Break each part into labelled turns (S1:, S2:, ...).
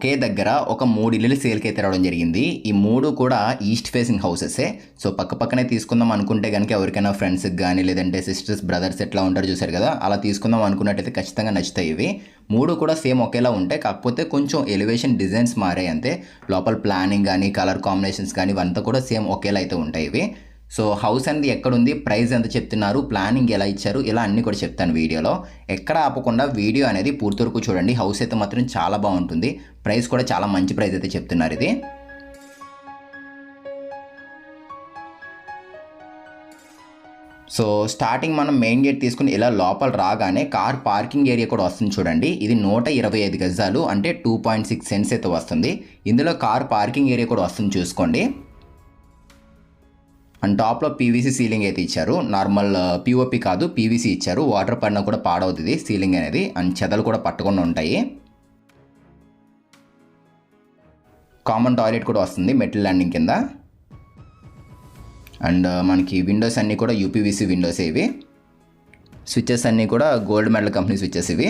S1: ఒకే దగ్గర ఒక మూడు ఇల్లులు సేల్కి అయితే రావడం జరిగింది. ఈ మూడు కూడా ఈస్ట్ ఫేసింగ్ హౌసెసే సో పక్క పక్కనే తీసుకుందాం అనుకుంటే కనుక ఎవరికైనా ఫ్రెండ్స్కి కానీ లేదంటే సిస్టర్స్ బ్రదర్స్ ఎట్లా ఉంటారు చూసారు కదా అలా తీసుకుందాం అనుకున్నట్టయితే ఖచ్చితంగా నచ్చుతాయి ఇవి. మూడు కూడా సేమ్ ఒకేలా ఉంటాయి కాకపోతే కొంచెం ఎలివేషన్ డిజైన్స్ మారాయి అంతే. లోపల ప్లానింగ్ కానీ కలర్ కాంబినేషన్స్ కానీ ఇవంతా కూడా సేమ్ ఒకేలా అయితే ఉంటాయి ఇవి. సో హౌస్ అనేది ఎక్కడుంది ప్రైస్ ఎంత చెప్తున్నారు ప్లానింగ్ ఎలా ఇచ్చారు ఇలా అన్నీ కూడా చెప్తాను వీడియోలో. ఎక్కడ ఆపకుండా వీడియో అనేది పూర్తి వరకు చూడండి. హౌస్ అయితే మాత్రం చాలా బాగుంటుంది. ప్రైస్ కూడా చాలా మంచి ప్రైస్ అయితే చెప్తున్నారు ఇది. సో స్టార్టింగ్ మనం మెయిన్ గేట్ తీసుకుని ఇలా లోపల రాగానే కార్ పార్కింగ్ ఏరియా కూడా వస్తుంది చూడండి. ఇది నూట ఇరవై ఐదు గజాలు అంటే టూ పాయింట్ సిక్స్ సెన్స్ అయితే వస్తుంది. ఇందులో కార్ పార్కింగ్ ఏరియా కూడా వస్తుంది చూసుకోండి. అండ్ టాప్లో పీవీసీ సీలింగ్ అయితే ఇచ్చారు. నార్మల్ పిఓపి కాదు పీవీసీ ఇచ్చారు. వాటర్ పడినా కూడా పాడవుతుంది సీలింగ్ అనేది. అండ్ చెదలు కూడా పట్టకుండా ఉంటాయి. కామన్ టాయిలెట్ కూడా వస్తుంది మెటల్ ల్యాండింగ్ కింద. అండ్ మనకి విండోస్ అన్నీ కూడా యూపీవీసీ విండోస్ ఇవి. స్విచ్చెస్ అన్నీ కూడా గోల్డ్ మెడల్ కంపెనీ స్విచ్చెస్ ఇవి.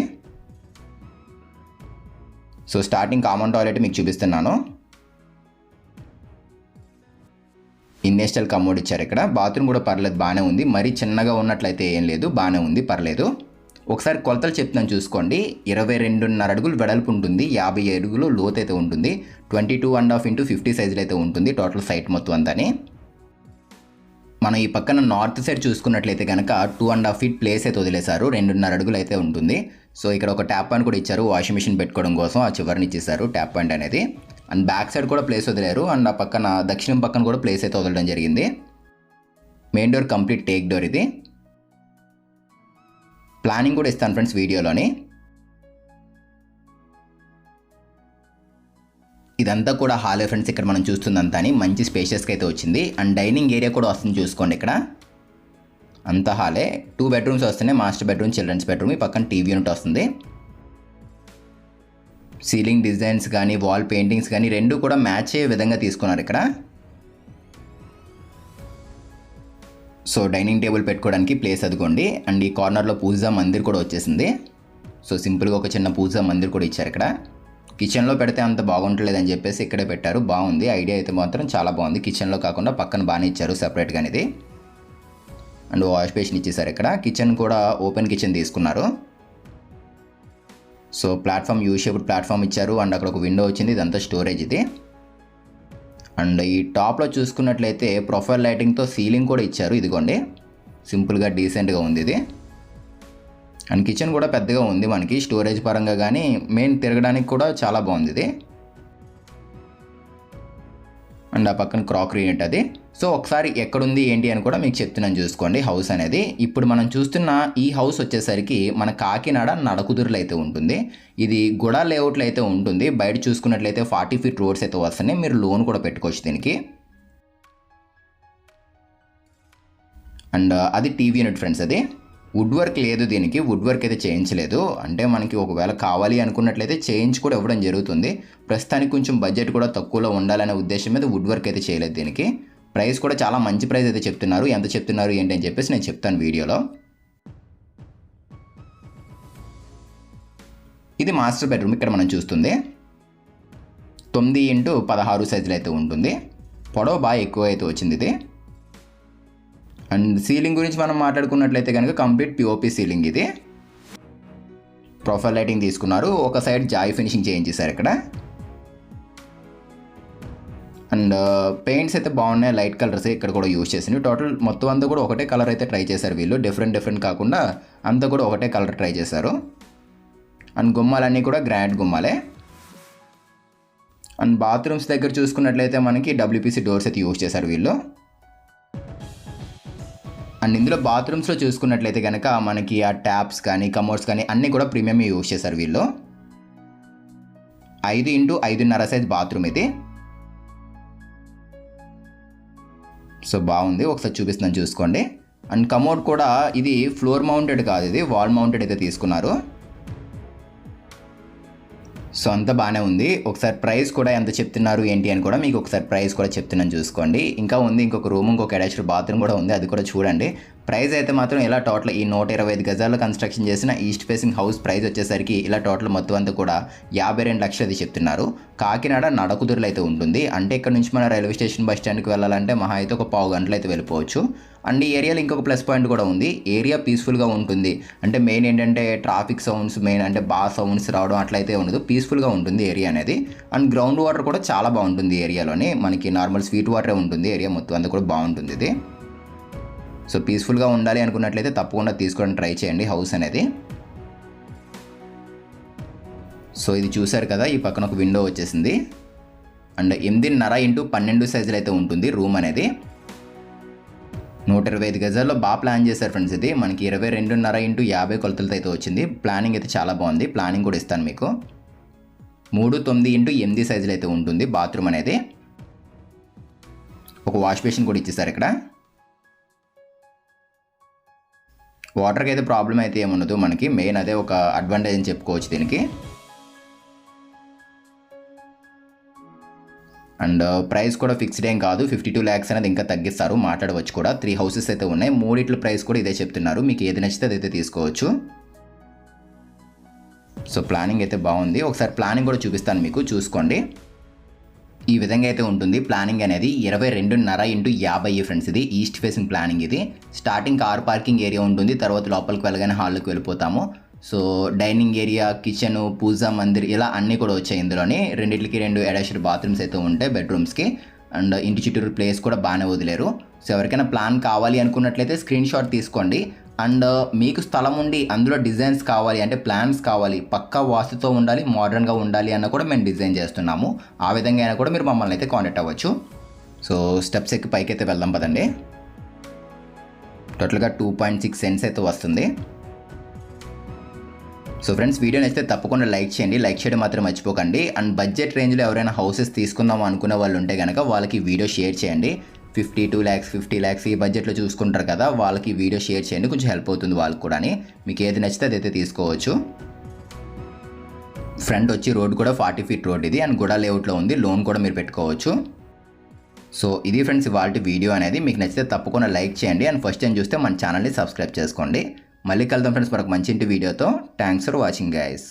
S1: సో స్టార్టింగ్ కామన్ టాయిలెట్ మీకు చూపిస్తున్నాను. నేషనల్ కమోడ్ ఇచ్చారు ఇక్కడ. బాత్రూమ్ కూడా పర్లేదు బాగానే ఉంది. మరీ చిన్నగా ఉన్నట్లయితే ఏం లేదు. బాగానే ఉంది పర్లేదు. ఒకసారి కొలతలు చెప్తున్నాను చూసుకోండి. ఇరవై రెండున్నర అడుగులు వెడల్పు ఉంటుంది. యాభై అడుగులు లోత్ అయితే ఉంటుంది. Twenty two and half into fifty సైజులు అయితే ఉంటుంది టోటల్ సైట్ మొత్తం అంతాని. మనం ఈ పక్కన నార్త్ సైడ్ చూసుకున్నట్లయితే కనుక two and half feet place అయితే వదిలేశారు. రెండున్నర అడుగులు అయితే ఉంటుంది. సో ఇక్కడ ఒక ట్యాప్ పాయింట్ కూడా ఇచ్చారు. వాషింగ్ మిషన్ పెట్టుకోవడం కోసం ఆ చివరిని ఇచ్చేసారు ట్యాప్ పాయింట్ అనేది. అండ్ బ్యాక్ సైడ్ కూడా ప్లేస్ వదిలేరు. అండ్ ఆ పక్కన దక్షిణం పక్కన కూడా ప్లేస్ అయితే వదలడం జరిగింది. Main door complete teak door ఇది. ప్లానింగ్ కూడా ఇస్తాను ఫ్రెండ్స్ వీడియోలోని. ఇదంతా కూడా హాలే ఫ్రెండ్స్ ఇక్కడ మనం చూస్తుందంతా అని మంచి స్పేషియస్గా అయితే వచ్చింది. అండ్ డైనింగ్ ఏరియా కూడా వస్తుంది చూసుకోండి ఇక్కడ. అంతా హాలే. టూ బెడ్రూమ్స్ వస్తున్నాయి. మాస్టర్ బెడ్రూమ్ చిల్డ్రన్స్ బెడ్రూమ్ ఈ పక్కన టీవీ యూనిట్ వస్తుంది. సీలింగ్ డిజైన్స్ కానీ వాల్ పెయింటింగ్స్ కానీ రెండు కూడా మ్యాచ్ అయ్యే విధంగా తీసుకున్నారు ఇక్కడ. సో డైనింగ్ టేబుల్ పెట్టుకోవడానికి ప్లేస్ అదిగోండి. అండ్ ఈ కార్నర్లో పూజా మందిర్ కూడా వచ్చేసింది. సో సింపుల్గా ఒక చిన్న పూజా మందిర్ కూడా ఇచ్చారు ఇక్కడ. కిచెన్లో పెడితే అంత బాగుంటలేదని చెప్పేసి ఇక్కడే పెట్టారు. బాగుంది. ఐడియా అయితే మాత్రం చాలా బాగుంది. కిచెన్లో కాకుండా పక్కన బాగానే ఇచ్చారు సపరేట్గా అనేది అండ్ వాష్ బేసిన్ ఇచ్చేసారు ఇక్కడ. కిచెన్ కూడా ఓపెన్ కిచెన్ తీసుకున్నారు. So platform U shaped platform ఇచ్చారు అండ్ అక్కడ ఒక విండో వచ్చింది ఇదంతా స్టోరేజ్ ఇది. అండ్ ఈ టాప్లో చూసుకున్నట్లయితే ప్రొఫైల్ లైటింగ్తో సీలింగ్ కూడా ఇచ్చారు ఇదిగోండి. సింపుల్గా డీసెంట్గా ఉంది ఇది. అండ్ కిచెన్ కూడా పెద్దగా ఉంది మనకి స్టోరేజ్ పరంగా కానీ మెయిన్ తిరగడానికి కూడా చాలా బాగుంది ఇది. అండ్ ఆ పక్కన క్రాకరీ యూనిట్ అది సో ఒకసారి ఎక్కడుంది ఏంటి అని కూడా మీకు చెప్తున్నాను చూసుకోండి. హౌస్ అనేది ఇప్పుడు మనం చూస్తున్న ఈ హౌస్ వచ్చేసరికి మన కాకినాడ నడకుదురులు అయితే ఉంటుంది. ఇది గుడ లేఅవుట్లో అయితే ఉంటుంది. బయట చూసుకున్నట్లయితే ఫార్టీ ఫీట్ రోడ్స్ అయితే వస్తున్నాయి. మీరు లోన్ కూడా పెట్టుకోవచ్చు దీనికి. అండ్ అది టీవీ యూనిట్ ఫ్రెండ్స్ అది. వుడ్ వర్క్ లేదు దీనికి వుడ్ వర్క్ అయితే చేయించలేదు. అంటే మనకి ఒకవేళ కావాలి అనుకున్నట్లయితే చేయించి కూడా ఇవ్వడం జరుగుతుంది. ప్రస్తుతానికి కొంచెం బడ్జెట్ కూడా తక్కువలో ఉండాలనే ఉద్దేశం మీద వుడ్ వర్క్ అయితే చేయలేదు దీనికి. ప్రైస్ కూడా చాలా మంచి ప్రైస్ అయితే చెప్తున్నారు. ఎంత చెప్తున్నారు ఏంటి అని చెప్పేసి నేను చెప్తాను వీడియోలో. ఇది మాస్టర్ బెడ్రూమ్ ఇక్కడ మనం చూస్తుంది. తొమ్మిది ఇంటూ పదహారు సైజులు అయితే ఉంటుంది. పొడవు బాగా ఎక్కువ అయితే వచ్చింది ఇది. అండ్ సీలింగ్ గురించి మనం మాట్లాడుకున్నట్లయితే కనుక కంప్లీట్ పిఓపి సీలింగ్ ఇది. ప్రొఫైల్ లైటింగ్ తీసుకున్నారు. ఒక సైడ్ జాయ్ ఫినిషింగ్ చేయించేశారు ఇక్కడ. అండ్ uh, పెయింట్స్ అయితే బాగున్నాయి. లైట్ కలర్స్ ఇక్కడ కూడా యూజ్ చేసింది టోటల్ మొత్తం అంతా కూడా ఒకటే కలర్ అయితే ట్రై చేశారు వీళ్ళు. డిఫరెంట్ డిఫరెంట్ కాకుండా అంతా కూడా ఒకటే కలర్ ట్రై చేశారు. అండ్ గుమ్మాలన్నీ కూడా గ్రాండ్ గుమ్మాలే. అండ్ బాత్రూమ్స్ దగ్గర చూసుకున్నట్లయితే మనకి డబ్ల్యూపీసీ డోర్స్ అయితే యూజ్ చేశారు వీళ్ళు. అండ్ ఇందులో బాత్రూమ్స్లో చూసుకున్నట్లయితే కనుక మనకి ఆ ట్యాప్స్ కానీ కమోడ్స్ కానీ అన్నీ కూడా ప్రీమియం యూజ్ చేశారు వీళ్ళు. ఐదు ఇంటూ ఐదున్నర సైజ్ బాత్రూమ్ ఇది. సో బాగుంది. ఒకసారి చూపిస్తున్నాను చూసుకోండి. అండ్ కమోడ్ కూడా ఇది ఫ్లోర్ మౌంటెడ్ కాదు ఇది వాల్ మౌంటెడ్ అయితే తీసుకున్నారు. సో అంతా బాగానే ఉంది. ఒకసారి ప్రైస్ కూడా ఎంత చెప్తున్నారు ఏంటి అని కూడా మీకు ఒకసారి ప్రైస్ కూడా చెప్తున్నాను చూసుకోండి. ఇంకా ఉంది ఇంకొక రూమ్ ఇంకొక అటాచ్డ్ బాత్రూమ్ కూడా ఉంది. అది కూడా చూడండి. ప్రైస్ అయితే మాత్రం ఇలా టోటల్ ఈ నూట ఇరవై ఐదు గజాల్లో కన్స్ట్రక్షన్ చేసిన ఈస్ట్ ఫేసింగ్ హౌస్ ప్రైస్ వచ్చేసరికి ఇలా టోటల్ మొత్తం అంతా కూడా యాభై రెండు లక్షలది చెప్తున్నారు. కాకినాడ నడకుదురులు అయితే ఉంటుంది. అంటే ఇక్కడ నుంచి మన రైల్వే స్టేషన్ బస్ స్టాండ్కి వెళ్ళాలంటే మహా అయితే ఒక పావు గంటలు అయితే వెళ్ళిపోవచ్చు. అండ్ ఈ ఏరియాలో ఇంకొక ప్లస్ పాయింట్ కూడా ఉంది. ఏరియా పీస్ఫుల్గా ఉంటుంది. అంటే మెయిన్ ఏంటంటే ట్రాఫిక్ సౌండ్స్ మెయిన్ అంటే బా సౌండ్స్ రావడం అట్లయితే ఉండదు. పీస్ఫుల్గా ఉంటుంది ఏరియా అనేది. అండ్ గ్రౌండ్ వాటర్ కూడా చాలా బాగుంటుంది ఏరియాలోని. మనకి నార్మల్ స్వీట్ వాటరే ఉంటుంది. ఏరియా మొత్తం అంతా కూడా బాగుంటుంది ఇది. సో పీస్ఫుల్గా ఉండాలి అనుకున్నట్లయితే తప్పకుండా తీసుకోవడం ట్రై చేయండి హౌస్ అనేది. సో ఇది చూశారు కదా ఈ పక్కన ఒక విండో వచ్చేసింది. అండ్ ఎనిమిదిన్నర ఇంటూ పన్నెండు సైజులు అయితే ఉంటుంది రూమ్ అనేది. నూట ఇరవై ఐదు గజాల్లో బాగా ప్లాన్ చేశారు ఫ్రెండ్స్ ఇది. మనకి ఇరవై రెండున్నర ఇంటూ యాభై కొలతలతో అయితే వచ్చింది. ప్లానింగ్ అయితే చాలా బాగుంది. ప్లానింగ్ కూడా ఇస్తాను మీకు. మూడు తొమ్మిది ఇంటూ ఎనిమిది సైజులు అయితే ఉంటుంది బాత్రూమ్ అనేది. ఒక వాష్ బేసిన్ కూడా ఇచ్చేసారు ఇక్కడ. వాటర్కి అయితే ప్రాబ్లం అయితే ఏముండదు. మనకి మెయిన్ అదే ఒక అడ్వాంటేజ్ అని చెప్పుకోవచ్చు దీనికి. అండ్ ప్రైస్ కూడా ఫిక్స్డ్ ఏం కాదు. ఫిఫ్టీ టూ ల్యాక్స్ అనేది ఇంకా తగ్గిస్తారు. మాట్లాడవచ్చు కూడా. త్రీ హౌసెస్ అయితే ఉన్నాయి. మూడిట్ల ప్రైస్ కూడా ఇదే చెప్తున్నారు. మీకు ఏది నచ్చితే అదైతే తీసుకోవచ్చు. సో ప్లానింగ్ అయితే బాగుంది. ఒకసారి ప్లానింగ్ కూడా చూపిస్తాను మీకు. చూసుకోండి. ఈ విధంగా అయితే ఉంటుంది. ప్లానింగ్ అనేది ఇరవై రెండున్నర ఇంటూ యాభై ఫ్రెండ్స్ ఇది. ఈస్ట్ ఫేసింగ్ ప్లానింగ్ ఇది. స్టార్టింగ్ కార్ పార్కింగ్ ఏరియా ఉంటుంది. తర్వాత లోపలికి వెళ్ళగానే హాల్లోకి వెళ్ళిపోతాము. So dining area kitchen puja mandir ఇలా అన్నీ కూడా వచ్చాయి ఇందులోని. రెండింటికి రెండు అటాచ్డ్ బాత్రూమ్స్ అయితే ఉంటాయి బెడ్రూమ్స్కి. అండ్ ఇంటి చుట్టూరు ప్లేస్ కూడా బాగానే వదిలేరు. సో ఎవరికైనా ప్లాన్ కావాలి అనుకున్నట్లయితే స్క్రీన్ షాట్ తీసుకోండి. అండ్ మీకు స్థలం ఉండి అందులో డిజైన్స్ కావాలి అంటే ప్లాన్స్ కావాలి. పక్కా వాస్తుతో ఉండాలి మోడర్న్గా ఉండాలి అన్న కూడా మేము డిజైన్ చేస్తున్నాము. ఆ విధంగా అయినా కూడా మీరు మమ్మల్ని అయితే కాంటాక్ట్ అవ్వచ్చు. సో స్టెప్స్ ఎక్కి పైకి అయితే వెళ్దాం పదండి. టోటల్గా టూ పాయింట్ సిక్స్ సెన్స్ అయితే వస్తుంది. సో ఫ్రెండ్స్ వీడియో నచ్చితే తప్పకుండా లైక్ చేయండి. లైక్ చేయడం మాత్రం మర్చిపోకండి. అండ్ బడ్జెట్ రేంజ్లో ఎవరైనా హౌసెస్ తీసుకుందాం అనుకునే వాళ్ళు ఉంటే కనుక వాళ్ళకి వీడియో షేర్ చేయండి. Fifty two lakhs fifty lakhs ఈ బడ్జెట్లో చూసుకుంటారు కదా వాళ్ళకి వీడియో షేర్ చేయండి. కొంచెం హెల్ప్ అవుతుంది వాళ్ళకి కూడా మీకు ఏది నచ్చితే అదైతే తీసుకోవచ్చు. ఫ్రంట్ వచ్చి రోడ్ కూడా ఫార్టీ ఫీట్ రోడ్ ఇది. అండ్ గుడా లేఅవుట్లో ఉంది. లోన్ కూడా మీరు పెట్టుకోవచ్చు. సో ఇది ఫ్రెండ్స్ ఇవాళ వీడియో అనేది. మీకు నచ్చితే తప్పకుండా లైక్ చేయండి. అండ్ ఫస్ట్ టైం చూస్తే మన ఛానల్ని సబ్స్క్రైబ్ చేసుకోండి. మళ్ళీ కలుద్దాం ఫ్రెండ్స్ మనకు మంచి ఇంటి వీడియోతో. Thanks for watching guys